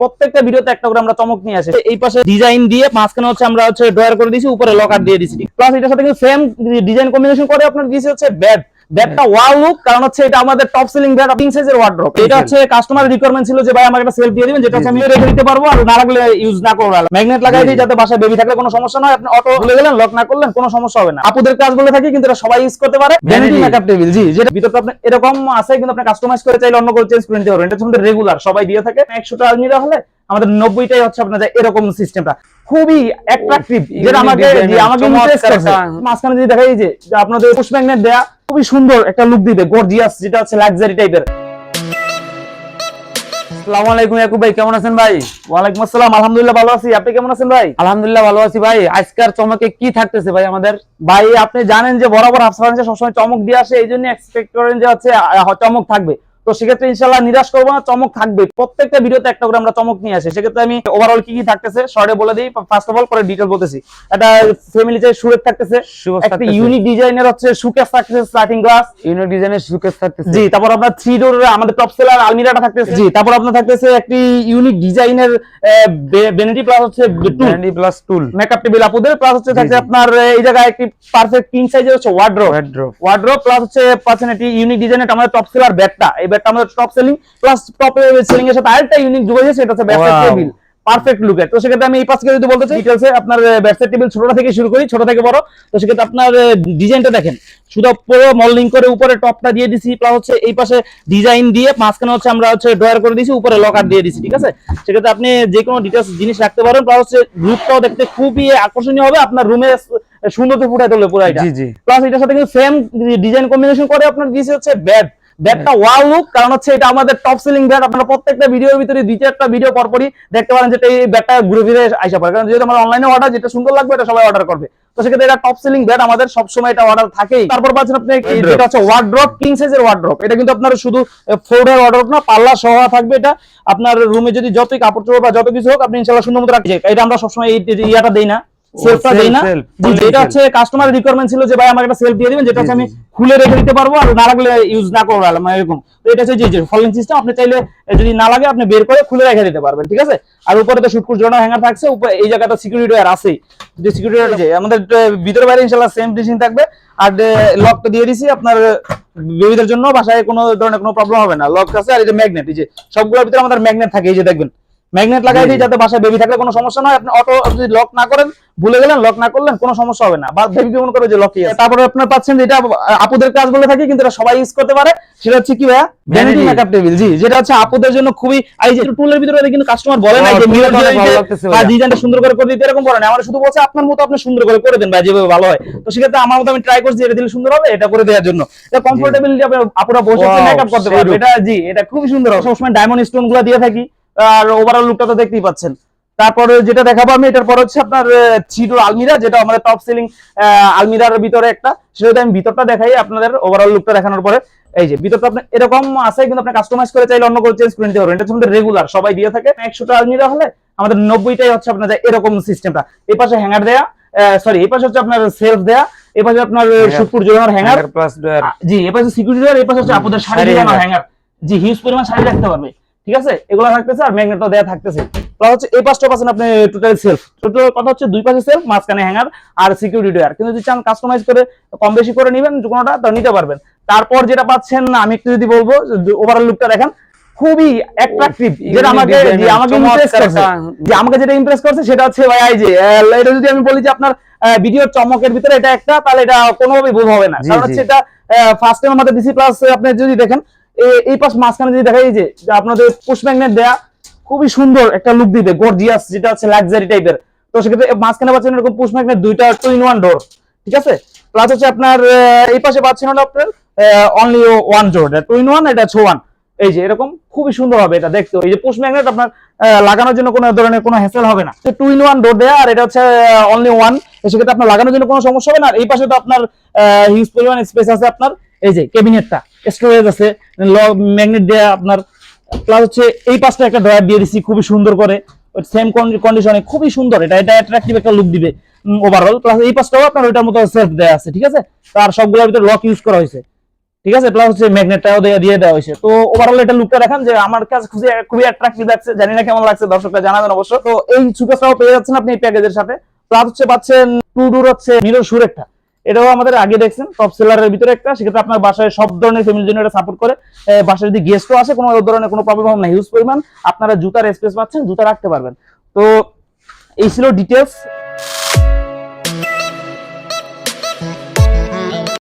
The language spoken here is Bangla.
প্রত্যেকটা ভিডিওতে একটা করে আমরা চমক নিয়ে আসি। এই পাশে ডিজাইন দিয়ে মাঝখানে হচ্ছে আমরা হচ্ছে ড্রয়ার করে দিয়েছি, উপরে লকার দিয়ে দিয়েছি। প্লাস এটার সাথে কিন্তু সেম ডিজাইন কম্বিনেশন করে আপনার দিয়েছি হচ্ছে ব্যাড ওয়াও লুক কারণ হচ্ছে এটা আমাদের টপ সেলিং ব্যাড কিং সাইজের ওয়ার্ড্রপ এটা হচ্ছে কাস্টমার রিকোয়ারমেন্ট ছিল যে ভাই একটা সেলফ দিয়ে দিবেন যেটা আমি রেখে দিতে পারব আর না রাখলে ইউজ না করব। ম্যাগনেট লাগাই দিই যাতে বাসায় বেবি থাকলে কোনো সমস্যা নয় আপনি অটো ভুলে গেলেন লক না করলেন কোনো সমস্যা হবে না। আপুদের কাজ বলে থাকি কিন্তু এটা সবাই ইউজ করতে পারে। ভ্যানিটি মেকআপ টেবিল জি যেটা ভিতরটা আপনি এরকম আছে কিন্তু আপনি কাস্টমাইজ করে চাইলে অন্য করে চেঞ্জ করে নিতে পারবেন। এটা হচ্ছে রেগুলার সবাই দিয়ে থাকে। একশোটা আলমিরা হলে আমাদের নব্বইটাই হচ্ছে আপনার যে এরকম সিস্টেমটা খুবই অ্যাট্রাকটিভ যেটা আমাকে আমাকে ইমপ্রেস করছে। মাঝখানে যদি দেখাই যে যে আপনাদের পুশ ম্যাগনেট দেয়া খুবই সুন্দর একটা লুক দিবে গর্জিয়াস যেটা হচ্ছে লাক্সারি টাইপের আসসালামু আলাইকুম ইয়াকুব ভাই কেমন আছেন ভাই? ওয়ালাইকুম আসসালাম আলহামদুলিল্লাহ ভালো আছি। আপনি কেমন আছেন ভাই? আলহামদুলিল্লাহ ভালো আছি ভাই। আজকের চমকে কি থাকতেছে ভাই আমাদের? ভাই আপনি জানেন যে বরাবর হাফসাফানিসে সবসময় চমক দিয়ে আসে এই জন্য এক্সপেক্ট করেন যে হচ্ছে চমক থাকবে। তো সেক্ষেত্রে ইনশাল্লাহ নিরাশ করব না চমক থাকবে প্রত্যেকটা ভিডিওতে একটা করে আমরা চমক নিয়ে আসি। সেক্ষেত্রে আমি ওভারঅল কি কি থাকতেছে শর্টে বলে দিই। ফার্স্ট অফ অল পরে ডিটেল বলতেছি। একটা ফ্যামিলি চাই সুরের থাকতেছে একটা ইউনিক ডিজাইনের হচ্ছে সুকেস থাকতেছে স্টার্টিং গ্লাস ইউনিক ডিজাইনের সুকেস থাকতেছে। জি তারপর আপনার থ্রি ডোর আমাদের টপ সেলার আলমিরাটা থাকতেছে। জি। তারপর আপনার থাকতেছে একটি ইউনিক ডিজাইনের বেনেটি প্লাস হচ্ছে ব্র্যান্ডি প্লাস টুল মেকআপ টেবিল আপুদের প্লাস হচ্ছে থাকছে আপনার এই জায়গায় একটি পারফেক্ট কিং সাইজের হচ্ছে ওয়ার্ড্রোব ওয়ার্ড্রোব প্লাস হচ্ছে পাচ্ছেন একটি ইউনিক ডিজাইনের আমাদের টপ সেলার ব্যাগটা এই ব্যাগটা আমাদের top selling plus top selling এর সাথে আরেকটা ইউনিক যোগ হয়েছে সেটা হচ্ছে Wow. টেবিল পারফেক্ট লুকের তো সেক্ষেত্রে আমি এই পাশ যদি বলতে চাই ডিটেলসে আপনার টেবিল ছোটটা থেকে শুরু করি ছোট থেকে বড়। তো সেক্ষেত্রে আপনার ডিজাইনটা দেখেন। শুধু পুরো মল্ডিং করে উপরে টপটা দিয়ে দিছি প্লাস হচ্ছে এই পাশে ডিজাইন দিয়ে মাঝখানে হচ্ছে আমরা হচ্ছে ড্রয়ার করে দিয়েছি উপরে লকার দিয়ে দিছি ঠিক আছে? সেক্ষেত্রে আপনি যে কোনো ডিটেলস জিনিস রাখতে পারেন প্লাস হচ্ছে রূপটাও দেখতে খুবই আকর্ষণীয় হবে আপনার রুমে সুন্দর ফুটাই তুলবে পুরো এটা প্লাস এটার সাথে কিন্তু সেম ডিজাইন কম্বিনেশন করে আপনার দিয়েছে হচ্ছে ব্যাড ব্যাডটা ওয়াও লুক কারণ হচ্ছে এটা আমাদের টপ সেলিং ব্যাট আপনারা প্রত্যেকটা ভিডিওর ভিতরে দুই চারটা ভিডিও পরপরই দেখতে পারেন যেটা এই ব্যাডটা ঘুরে ফিরে আইসা পড়ে। কারণ যেহেতু আমার অনলাইনে অর্ডার যেটা সুন্দর লাগবে এটা সবাই অর্ডার করবে। তো সেক্ষেত্রে এটা টপ সেলিং ব্যাড আমাদের সবসময় এটা অর্ডার থাকেই। তারপর পাচ্ছেন আপনি। যেটা হচ্ছে ওয়ার্ড্রপ কিং সাইজের ওয়ার্ড্রপ এটা কিন্তু আপনার শুধু ফোল্ডার ওয়ার্ড্রপ না পাল্লা সহ থাকবে এটা। আপনার রুমে যদি যতই কাপড় চোপড় বা যত কিছু হোক আপনি ইনশাআল্লাহ সুন্দর মতো রাখছে এটা আমরা সবসময় এই ইয়াটা দেই না। সেলফটা দেই না। জি, এটা হচ্ছে কাস্টমার রিকোয়ারমেন্ট ছিল যে ভাই একটা সেলফ দিয়ে দিবেন যেটা হচ্ছে আমি খুলে রেখে দিতে পারব আর না রাখলে ইউজ না করব মানে এরকম। তো এটা হচ্ছে যে ফলিং সিস্টেম আপনি চাইলে যদি না লাগে আপনি বের করে খুলে রেখে দিতে পারবেন ঠিক আছে? আর উপরে তো শুটকুট জোড়া হ্যাঙ্গার থাকছে উপরে এই জায়গাটা সিকিউরিটি আর আছেই। যে সিকিউরিটি আছে আমাদের ভিতরে বাইরে ইনশাআল্লাহ সেম ডিজাইন থাকবে। আর লকটা দিয়ে দিছি আপনার বেবিদের জন্য বাসায় কোনো ধরনের কোনো প্রবলেম হবে না। লক আছে আর যে ম্যাগনেট এই যে সবগুলোর ভিতরে আমাদের ম্যাগনেট থাকে এই যে দেখবেন। ম্যাগনেট লাগাই দিই যাতে বাসায় বেবি থাকলে কোনো সমস্যা নয় আপনি অটো যদি লক না করেন ভুলে গেলেন লক না করলেন কোনো সমস্যা হবে না। বা বেবি মনে করবে যে লকই আছে? তারপরে আপনার পাচ্ছেন যেটা আপুদের কাজ বলে থাকি কিন্তু এটা সবাই ইউজ করতে পারে সেটা হচ্ছে কি ভাইয়া? ভ্যানিটি মেকআপ টেবিল জি যেটা হচ্ছে আপুদের জন্য খুবই এই যে টুলের ভিতরে কিন্তু কাস্টমার বলে না যে tool মিরর বা ডিজাইনটা সুন্দর করে করে দিতে এরকম করে না। আমার শুধু বলছে আপনার মতো আপনি সুন্দর করে করে দেন ভাই যেভাবে ভালো হয়। তো সেক্ষেত্রে আমার মতো আমি ট্রাই করছি এটা দিলে সুন্দর হবে এটা করে দেওয়ার জন্য। এটা কমফোর্টেবিলিটি আপুরা বসে মেকআপ করতে সেই পারবে এটা জি এটা খুবই সুন্দর সবসময় ডায়মন্ড স্টোনগুলো দিয়ে থাকি। আর ওভারঅল লুকটা তো দেখতেই পাচ্ছেন। তারপরে যেটা দেখাবো আমি এটার পর হচ্ছে আপনার থ্রিডোর আলমিরা যেটা আমাদের টপ সেলিং আলমিরার ভিতরে একটা। সেটা আমি ভিতরটা দেখাই আপনাদের ওভারঅল লুকটা দেখানোর পরে এই যে ভিতরটা আপনার এরকম আছে কিন্তু আপনি কাস্টমাইজ করে চাইলে অন্য করে চেঞ্জ করে নিতে পারবেন। এটা হচ্ছে আমাদের রেগুলার সবাই দিয়ে থাকে। একশোটা আলমিরা হলে আমাদের নব্বইটাই হচ্ছে আপনার এরকম সিস্টেমটা এই পাশে হ্যাঙ্গার দেয়া সরি এই পাশে হচ্ছে আপনার সেলফ দেয়া এই পাশে আপনার। সুটপুর জোড়ানোর হ্যাঙ্গার প্লাস জি এই পাশে সিকিউরিটি এই পাশে হচ্ছে আপনাদের শাড়ি শাড়ি হ্যাঙ্গার জি হিউজ পরিমাণ শাড়ি রাখতে পারবে। ঠিক আছে? এগুলো থাকতেছে আর ম্যাগনেটও দেয়া থাকতেছে। প্লাস হচ্ছে এই পাশটা পাচ্ছেন আপনি টোটাল সেলফ টোটাল কথা হচ্ছে দুই পাশে সেলফ মাঝখানে হ্যাঙ্গার আর সিকিউরিটি কিন্তু যদি চান কাস্টমাইজ করে কম বেশি করে নেবেন কোনোটা তো নিতে পারবেন। তারপর যেটা পাচ্ছেন আমি একটু যদি বলব ওভারঅল লুকটা দেখেন খুবই অ্যাট্রাকটিভ যেটা আমাকে design যে এর আমাকে ইমপ্রেস করছে। যে আমাকে যেটা ইমপ্রেস করছে সেটা হচ্ছে ভাই এই যে এটা যদি আমি বলি যে আপনার ভিডিওর চমকের ভিতরে এটা একটা তাহলে এটা কোনোভাবেই ভুল হবে না। কারণ হচ্ছে এটা ফার্স্ট টাইম আমাদের ডিসি প্লাস আপনি যদি দেখেন এই পাশ মাঝখানে যদি দেখা যে আপনাদের পুশ ম্যাগনেট দেয়া, খুবই সুন্দর একটা লুক দিবে গর্জিয়াস যেটা হচ্ছে লাক্সারি টাইপের তো সেক্ষেত্রে মাঝখানে পাচ্ছেন এরকম পুশ ম্যাগনেট দুইটা টু ইন ওয়ান ডোর ঠিক আছে? প্লাস হচ্ছে আপনার এই পাশে পাচ্ছেন হলো আপনার only one door two in one এটা ছো ওয়ান এই যে, এরকম খুবই সুন্দর হবে এটা, দেখতে। এই যে পুশ ম্যাগনেট আপনার লাগানোর জন্য কোনো ধরনের কোনো হ্যাসেল হবে না। টু ইন ওয়ান ডোর দেয়া, আর এটা হচ্ছে অনলি ওয়ান সেক্ষেত্রে আপনার লাগানোর জন্য কোনো সমস্যা হবে না। আর এই পাশে তো আপনার হিউজ পরিমাণ স্পেস আছে আপনার। এই যে ক্যাবিনেটটা স্টোরেজ আছে ম্যাগনেট দেয়া আপনার প্লাস হচ্ছে এই পাশটা একটা ড্রয়ার দিয়ে দিচ্ছি খুবই সুন্দর করে। সেম কন্ডিশনে খুবই সুন্দর, এটা এটা অ্যাট্রাকটিভ একটা লুক দিবে ওভারঅল প্লাস এই পাশটাও আপনার ওইটার মতো সেলফ দেয়া আছে, ঠিক আছে? তার সবগুলোর ভিতরে লক ইউজ করা হয়েছে, ঠিক আছে? প্লাস হচ্ছে ম্যাগনেটটাও দিয়ে দিয়ে দেওয়া হয়েছে। তো ওভারঅল এটা লুকটা দেখেন যে আমার কাছে খুবই খুবই অ্যাট্রাকটিভ লাগছে, জানি না কেমন লাগছে, দর্শকরা জানাবেন অবশ্য। তো এই সুপারস্টারও পেয়ে যাচ্ছেন আপনি এই প্যাকেজের সাথে। প্লাস হচ্ছে পাচ্ছেন টু ডোর হচ্ছে, মিরর সুর একটা এটাও আমাদের আগে দেখছেন টপ সেলারের ভিতরে একটা, সেক্ষেত্রে আপনার বাসায় সব ধরনের ফ্যামিলির জন্য এটা সাপোর্ট করে। বাসায় যদি গেস্টও আসে, কোনো ধরনের কোনো প্রবলেম হবে না হিউজ পরিমাণ আপনারা জুতার স্পেস পাচ্ছেন, জুতা রাখতে পারবেন। তো, এই ছিল ডিটেলস